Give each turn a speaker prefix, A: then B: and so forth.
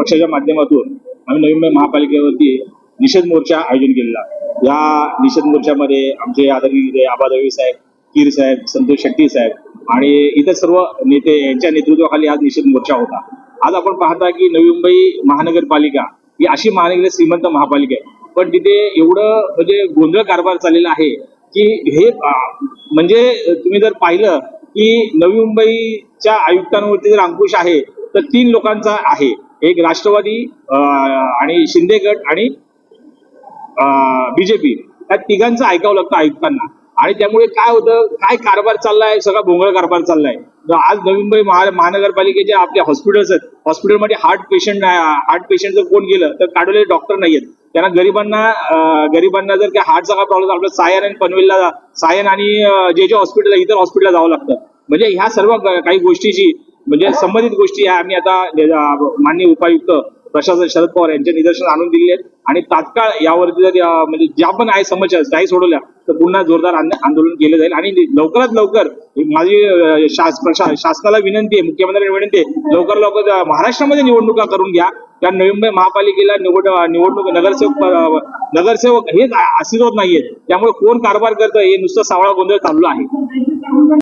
A: पक्षाच्या माध्यमातून आम्ही नवी मुंबई महापालिकेवरती निषेध मोर्चा आयोजन केलेला. या निषेध मोर्चामध्ये आमचे आदरणीय आबा दळवी साहेब कीर साहेब संतोष शेट्टी साहेब आणि इतर सर्व नेते यांच्या नेतृत्वाखाली आज निषेध मोर्चा होता. आज आपण पाहता की नवी मुंबई महानगरपालिका ही अशी महानगर श्रीमंत महापालिका आहे. पण तिथे एवढं म्हणजे गोंधळ कारभार चाललेला आहे की हे म्हणजे तुम्ही जर पाहिलं की नवी मुंबईच्या आयुक्तांवरती जर अंकुश आहे तर तीन लोकांचा आहे. एक राष्ट्रवादी आणि शिंदे गट आणि बीजेपी. या तिघांचं ऐकावं लागतं आयुक्तांना. आणि त्यामुळे काय होतं काय कारभार चाललाय सगळा भोंगळ कारभार चाललाय. आज नवी मुंबई महानगरपालिकेचे आपले हॉस्पिटल्स आहेत. हॉस्पिटलमध्ये हार्ट पेशंट हार्ट पेशंट जर कोण गेलं तर काढवलेले डॉक्टर नाही आहेत त्यांना गरिबांना गरिबांना जर काही हार्टचा काय प्रॉब्लेम आपलं सायन आणि पनवेलला सायन आणि जे जे हॉस्पिटल इतर हॉस्पिटलला जावं लागतं. म्हणजे ह्या सर्व काही गोष्टीची म्हणजे संबंधित गोष्टी ह्या आम्ही आता मान्य माननीय उपायुक्त प्रशासन शरद पवार यांच्या निदर्शन आणून दिले आहेत. आणि तात्काळ यावरती जर म्हणजे ज्या पण आहे समस्या काही सोडवल्या तर पुन्हा जोरदार आंदोलन केलं जाईल. आणि लवकरात लवकर माझी शासनाला विनंती आहे मुख्यमंत्र्यांना विनंती आहे लवकर लवकर महाराष्ट्रामध्ये निवडणुका करून घ्या. कारण नवी मुंबई महापालिकेला निवड निवडणूक नगरसेवक नगरसेवक हेच अस्तित्वात नाहीये त्यामुळे कोण कारभार करतं हे नुसतं सावळा गोंधळ चालू आहे.